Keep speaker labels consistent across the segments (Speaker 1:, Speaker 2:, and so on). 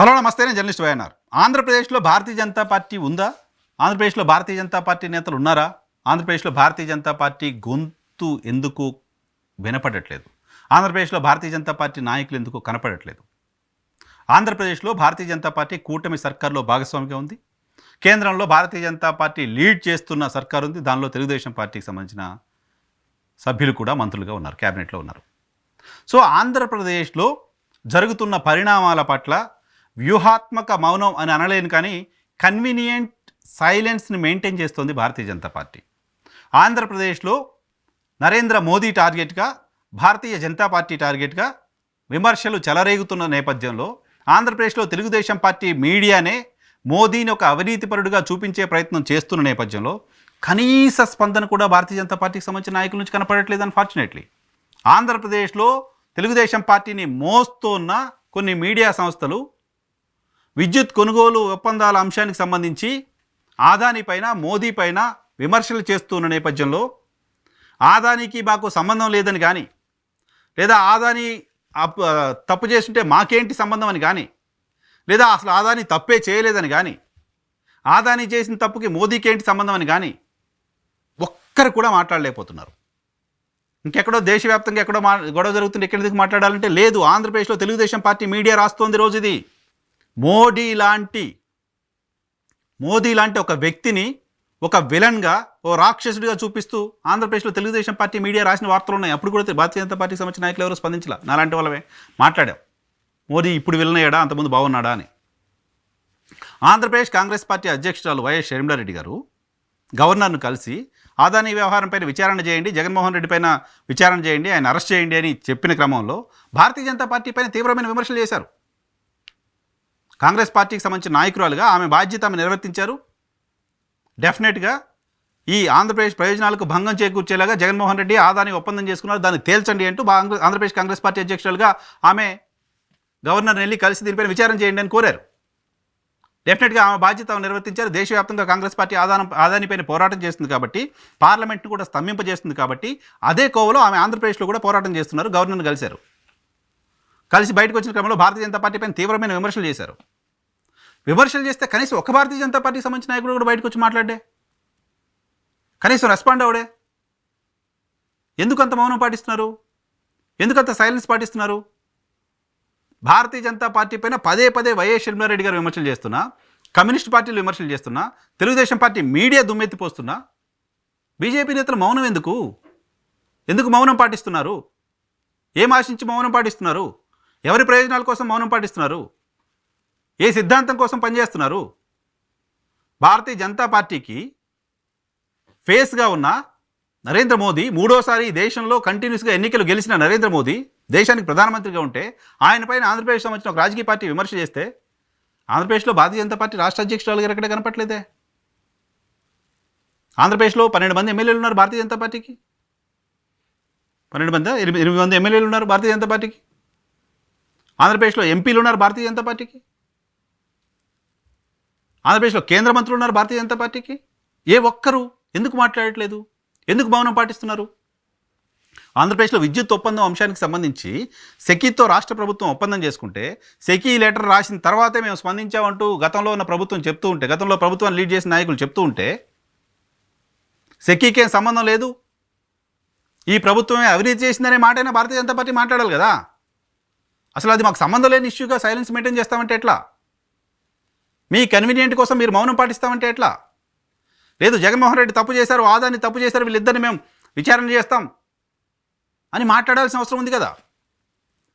Speaker 1: Hello నమస్తే నేను journalist YNR ఆంధ్రప్రదేశ్లో భారతీయ జనతా పార్టీ ఉందా? ఆంధ్రప్రదేశ్లో భారతీయ జనతా పార్టీ నేతలు ఉన్నారా? ఆంధ్రప్రదేశ్లో భారతీయ జనతా పార్టీ గొంతు ఎందుకు వినపడట్లేదు? ఆంధ్రప్రదేశ్లో భారతీయ జనతా పార్టీ నాయకులు ఎందుకు కనపడట్లేదు? ఆంధ్రప్రదేశ్లో భారతీయ జనతా పార్టీ కూటమి సర్కార్లో భాగస్వామిగా ఉంది. కేంద్రంలో భారతీయ జనతా పార్టీ లీడ్ చేస్తున్న సర్కార్ ఉంది. దానిలో తెలుగుదేశం పార్టీకి సంబంధించిన సభ్యులు కూడా మంత్రులుగా ఉన్నారు క్యాబినెట్లో ఉన్నారు. సో ఆంధ్రప్రదేశ్లో జరుగుతున్న పరిణామాల పట్ల వ్యూహాత్మక మౌనం అని అనలేను కానీ కన్వీనియంట్ సైలెన్స్ని మెయింటైన్ చేస్తోంది భారతీయ జనతా పార్టీ. ఆంధ్రప్రదేశ్లో నరేంద్ర మోదీ టార్గెట్గా భారతీయ జనతా పార్టీ టార్గెట్గా విమర్శలు చెలరేగుతున్న నేపథ్యంలో ఆంధ్రప్రదేశ్లో తెలుగుదేశం పార్టీ మీడియానే మోదీని ఒక అవినీతిపరుడుగా చూపించే ప్రయత్నం చేస్తున్న నేపథ్యంలో కనీస స్పందన కూడా భారతీయ జనతా పార్టీకి సంబంధించిన నాయకుల నుంచి కనపడట్లేదు అన్ఫార్చునేట్లీ ఆంధ్రప్రదేశ్లో తెలుగుదేశం పార్టీని మోస్తున్న కొన్ని మీడియా సంస్థలు విద్యుత్ కొనుగోలు ఒప్పందాల అంశానికి సంబంధించి ఆదాని పైన మోదీ పైన విమర్శలు చేస్తున్న నేపథ్యంలో ఆదానికి మాకు సంబంధం లేదని కానీ లేదా ఆదాని అప్- తప్పు చేస్తుంటే మాకేంటి సంబంధం అని కానీ లేదా అసలు ఆదాని తప్పే చేయలేదని కానీ ఆదాని చేసిన తప్పుకి మోదీకి ఏంటి సంబంధం అని కానీ ఒక్కరు కూడా మాట్లాడలేకపోతున్నారు. ఇంకెక్కడో దేశవ్యాప్తంగా ఎక్కడో మా గొడవ జరుగుతుంది ఎక్కడి మాట్లాడాలంటే లేదు. ఆంధ్రప్రదేశ్లో తెలుగుదేశం పార్టీ మీడియా రాస్తోంది రోజు ఇది మోడీ లాంటి మోదీ లాంటి ఒక వ్యక్తిని ఒక విలన్గా ఓ రాక్షసుడిగా చూపిస్తూ ఆంధ్రప్రదేశ్లో తెలుగుదేశం పార్టీ మీడియా రాసిన వార్తలు ఉన్నాయి. అప్పుడు కూడా భారతీయ జనతా పార్టీకి సంబంధించిన నాయకులు ఎవరు స్పందించలా? నాలాంటి వాళ్ళమే. మాట్లాడాం. మోదీ ఇప్పుడు విలన్ అయ్యాడా అంతకుముందు బాగున్నాడా అని. ఆంధ్రప్రదేశ్ కాంగ్రెస్ పార్టీ అధ్యక్షురాలు వైఎస్ షర్మిలారెడ్డి గారు గవర్నర్ను కలిసి ఆదాని వ్యవహారంపైన విచారణ చేయండి జగన్మోహన్ రెడ్డి పైన విచారణ చేయండి ఆయన అరెస్ట్ చేయండి అని చెప్పిన క్రమంలో భారతీయ జనతా పార్టీ పైన తీవ్రమైన విమర్శలు చేశారు. కాంగ్రెస్ పార్టీకి సంబంధించిన నాయకురాలుగా ఆమె బాధ్యత ఆమె నిర్వర్తించారు. డెఫినెట్గా ఈ ఆంధ్రప్రదేశ్ ప్రయోజనాలకు భంగం చేకూర్చేలాగా జగన్మోహన్ రెడ్డి ఆదాని ఒప్పందం చేసుకున్నారు. దాన్ని తేల్చండి అంటూ ఆంధ్రప్రదేశ్ కాంగ్రెస్ పార్టీ అధ్యక్షులుగా ఆమె గవర్నర్ని వెళ్ళి కలిసి దీనిపైన విచారణ చేయండి అని కోరారు. డెఫినెట్గా ఆమె బాధ్యత నిర్వర్తించారు. దేశవ్యాప్తంగా కాంగ్రెస్ పార్టీ ఆదానం ఆదానిపైన పోరాటం చేస్తుంది కాబట్టి పార్లమెంట్ను కూడా స్తంభింపజేస్తుంది కాబట్టి అదే కోవలో ఆమె ఆంధ్రప్రదేశ్లో కూడా పోరాటం చేస్తున్నారు. గవర్నర్ని కలిశారు. కలిసి బయటకు వచ్చిన క్రమంలో భారతీయ జనతా పార్టీ పైన తీవ్రమైన విమర్శలు చేశారు. విమర్శలు చేస్తే కనీసం ఒక భారతీయ జనతా పార్టీకి సంబంధించిన నాయకుడు కూడా బయటకు వచ్చి మాట్లాడే? కనీసం రెస్పాండ్ అవడే? ఎందుకు అంత మౌనం పాటిస్తున్నారు? ఎందుకంత సైలెన్స్ పాటిస్తున్నారు? భారతీయ జనతా పార్టీ పైన పదే పదే వైఎస్ షర్మిలారెడ్డి గారు విమర్శలు చేస్తున్నా కమ్యూనిస్ట్ పార్టీలు విమర్శలు చేస్తున్నా తెలుగుదేశం పార్టీ మీడియా దుమ్మెత్తిపోస్తున్నా బీజేపీ నేతలు మౌనం ఎందుకు? ఎందుకు మౌనం పాటిస్తున్నారు? ఏం ఆశించి మౌనం పాటిస్తున్నారు? ఎవరి ప్రయోజనాల కోసం మౌనం పాటిస్తున్నారు? ఏ సిద్ధాంతం కోసం పనిచేస్తున్నారు? భారతీయ జనతా పార్టీకి ఫేస్గా ఉన్న నరేంద్ర మోదీ మూడోసారి దేశంలో కంటిన్యూస్గా ఎన్నికలు గెలిచిన నరేంద్ర మోదీ దేశానికి ప్రధానమంత్రిగా ఉంటే ఆయన పైన ఆంధ్రప్రదేశ్ సంబంధించిన ఒక రాజకీయ పార్టీ విమర్శ చేస్తే ఆంధ్రప్రదేశ్లో భారతీయ జనతా పార్టీ రాష్ట్ర అధ్యక్షురాలు గారు ఎక్కడ కనపట్లేదే ఆంధ్రప్రదేశ్లో పన్నెండు మంది ఎమ్మెల్యేలు ఉన్నారు భారతీయ జనతా పార్టీకి. పన్నెండు మంది ఎనిమిది ఎనిమిది మంది ఎమ్మెల్యేలు ఉన్నారు భారతీయ జనతా పార్టీకి. ఆంధ్రప్రదేశ్లో ఎంపీలు ఉన్నారు భారతీయ జనతా పార్టీకి? ఆంధ్రప్రదేశ్లో కేంద్ర మంత్రులు ఉన్నారు భారతీయ జనతా పార్టీకి? ఏ ఒక్కరు ఎందుకు మాట్లాడట్లేదు? ఎందుకు మౌనం పాటిస్తున్నారు? ఆంధ్రప్రదేశ్లో విద్యుత్ ఒప్పందం అంశానికి సంబంధించి సెకీతో రాష్ట్ర ప్రభుత్వం ఒప్పందం చేసుకుంటే సెకీ లెటర్ రాసిన తర్వాతే మేము స్పందించామంటూ గతంలో ఉన్న ప్రభుత్వం చెప్తూ ఉంటే గతంలో ప్రభుత్వాన్ని లీడ్ చేసిన నాయకులు చెప్తూ ఉంటే సెకీకేం సంబంధం లేదు? ఈ ప్రభుత్వమే అవినీతి చేసిందనే మాటైనా భారతీయ జనతా పార్టీ మాట్లాడాలి కదా? అసలు అది మాకు సంబంధం లేని ఇష్యూగా సైలెన్స్ మెయింటైన్ చేస్తామంటే ఎట్లా? మీ కన్వీనియంట్ కోసం మీరు మౌనం పాటిస్తామంటే ఎట్లా? లేదు జగన్మోహన్ రెడ్డి తప్పు చేశారు ఆదాన్ని తప్పు చేశారు వీళ్ళిద్దరిని మేము విచారణ చేస్తాం అని మాట్లాడాల్సిన అవసరం ఉంది కదా?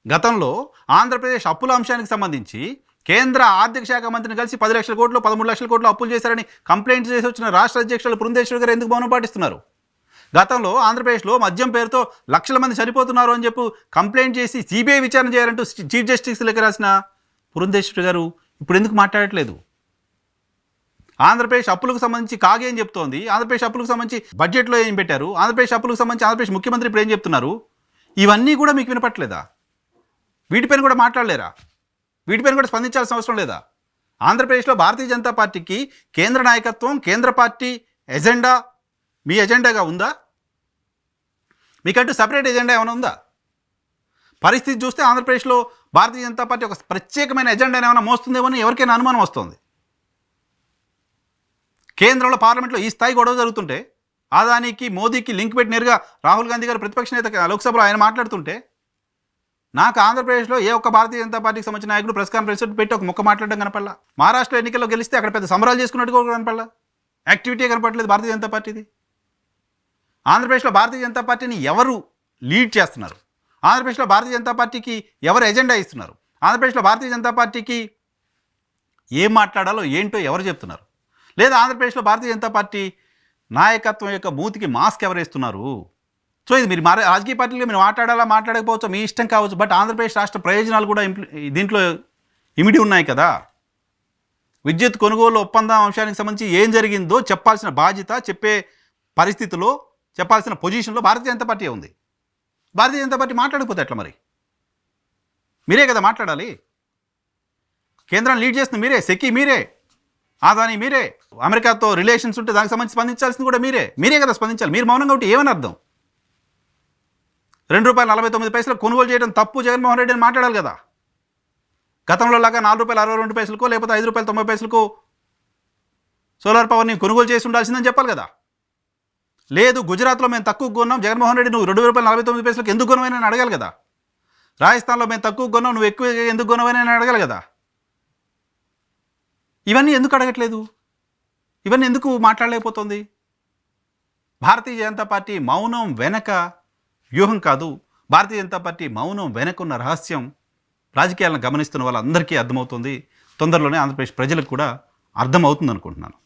Speaker 1: గతంలో ఆంధ్రప్రదేశ్ అప్పుల అంశానికి సంబంధించి కేంద్ర ఆర్థిక శాఖ మంత్రిని కలిసి పది లక్షల కోట్లు పదమూడు లక్షల కోట్లు అప్పులు చేశారని కంప్లైంట్ చేసి వచ్చిన రాష్ట్ర అధ్యక్షులు బృందేశ్వర్ గారు ఎందుకు మౌనం పాటిస్తున్నారు? గతంలో ఆంధ్రప్రదేశ్లో మద్యం పేరుతో లక్షల మంది చనిపోతున్నారు అని చెప్పు కంప్లైంట్ చేసి సిబిఐ విచారణ చేయాలంటూ చీఫ్ జస్టిస్ లెక్క రాసిన పురంధేశ్వరి గారు ఇప్పుడు ఎందుకు మాట్లాడట్లేదు? ఆంధ్రప్రదేశ్ అప్పులకు సంబంధించి కాగేం చెప్తోంది. ఆంధ్రప్రదేశ్ అప్పులకు సంబంధించి బడ్జెట్లో ఏం పెట్టారు? ఆంధ్రప్రదేశ్ అప్పులకు సంబంధించి ఆంధ్రప్రదేశ్ ముఖ్యమంత్రి ఇప్పుడు ఏం చెప్తున్నారు? ఇవన్నీ కూడా మీకు వినపట్లేదా? వీటిపైన కూడా మాట్లాడలేరా? వీటిపైన కూడా స్పందించాల్సిన అవసరం లేదా? ఆంధ్రప్రదేశ్లో భారతీయ జనతా పార్టీకి కేంద్ర నాయకత్వం కేంద్ర పార్టీ ఎజెండా మీ ఎజెండాగా ఉందా? మీకంటూ సపరేట్ ఎజెండా ఏమైనా ఉందా? పరిస్థితి చూస్తే ఆంధ్రప్రదేశ్లో భారతీయ జనతా పార్టీ ఒక ప్రత్యేకమైన ఎజెండా ఏమైనా మోస్తుందేమో అని ఎవరికైనా అనుమానం వస్తుంది. కేంద్రంలో పార్లమెంట్లో ఈ స్థాయి గొడవ జరుగుతుంటే ఆదానికి మోదీకి లింక్ పెట్టి నేరుగా రాహుల్ గాంధీ గారు ప్రతిపక్ష నేత లోక్సభలో ఆయన మాట్లాడుతుంటే నాకు ఆంధ్రప్రదేశ్లో ఏ ఒక్క భారతీయ జనతా పార్టీకి సంబంధించిన నాయకుడు ప్రెస్ కాన్ఫరెన్స్ పెట్టి ఒక ముక్క మాట్లాడడం కనపడలా? మహారాష్ట్ర ఎన్నికల్లో గెలిస్తే అక్కడ పెద్ద సంబరాలు చేసుకున్నట్టు కూడా కనపడలా? యాక్టివిటీ కనపడలేదు భారతీయ జనతా పార్టీది. ఆంధ్రప్రదేశ్లో భారతీయ జనతా పార్టీని ఎవరు లీడ్ చేస్తున్నారు? ఆంధ్రప్రదేశ్లో భారతీయ జనతా పార్టీకి ఎవరు ఎజెండా ఇస్తున్నారు? ఆంధ్రప్రదేశ్లో భారతీయ జనతా పార్టీకి ఏం మాట్లాడాలో ఏంటో ఎవరు చెప్తున్నారు? లేదా ఆంధ్రప్రదేశ్లో భారతీయ జనతా పార్టీ నాయకత్వం యొక్క మూతికి మాస్క్ ఎవరు ఇస్తున్నారు సో ఇది మీరు మా రాజకీయ పార్టీలో మీరు మాట్లాడాలా మాట్లాడకపోవచ్చు? మీ ఇష్టం కావచ్చు. బట్ ఆంధ్రప్రదేశ్ రాష్ట్ర ప్రయోజనాలు కూడా దీంట్లో ఇమిడి ఉన్నాయి కదా. విద్యుత్ కొనుగోలు ఒప్పందం అంశానికి సంబంధించి ఏం జరిగిందో చెప్పాల్సిన బాధ్యత చెప్పే పరిస్థితిలో చెప్పాల్సిన పొజిషన్లో భారతీయ జనతా పార్టీ ఉంది. భారతీయ జనతా పార్టీ మాట్లాడకపోతే ఎట్లా మరి? మీరే కదా మాట్లాడాలి. కేంద్రాన్ని లీడ్ చేస్తుంది మీరే సెక్కి మీరే ఆదాని మీరే అమెరికాతో రిలేషన్స్ ఉంటే దానికి సంబంధించి స్పందించాల్సింది కూడా మీరే. మీరే కదా స్పందించాలి. మీరు మౌనంగా ఉంటే ఏమని అర్థం? రెండు రూపాయలు నలభై తొమ్మిది పైసలు కొనుగోలు చేయడం తప్పు జగన్మోహన్ రెడ్డి అని మాట్లాడాలి కదా. గతంలో లాగా నాలుగు రూపాయలు అరవై రెండు పైసలకు లేకపోతే ఐదు రూపాయలు తొంభై పైసలకు సోలార్ పవర్ని కొనుగోలు చేసి ఉండాల్సిందని చెప్పాలి కదా. లేదు గుజరాత్లో మేము తక్కువ కొన్నాం. జగన్మోహన్ రెడ్డి నువ్వు రెండు రూపాయలు నలభై తొమ్మిది పైసలకు ఎందుకు కొనవని నేను అడగాలి కదా. రాజస్థాన్లో మేము తక్కువ కొన్నాం నువ్వు ఎక్కువ ఎందుకు కొనవని నేను అడగాలి కదా. ఇవన్నీ ఎందుకు అడగట్లేదు? ఇవన్నీ ఎందుకు మాట్లాడలేకపోతుంది? భారతీయ జనతా పార్టీ మౌనం వెనక వ్యూహం కాదు. భారతీయ జనతా పార్టీ మౌనం వెనకున్న రహస్యం రాజకీయాలను గమనిస్తున్న వాళ్ళందరికీ అర్థమవుతుంది. తొందరలోనే ఆంధ్రప్రదేశ్ ప్రజలకు కూడా అర్థమవుతుంది అనుకుంటున్నాను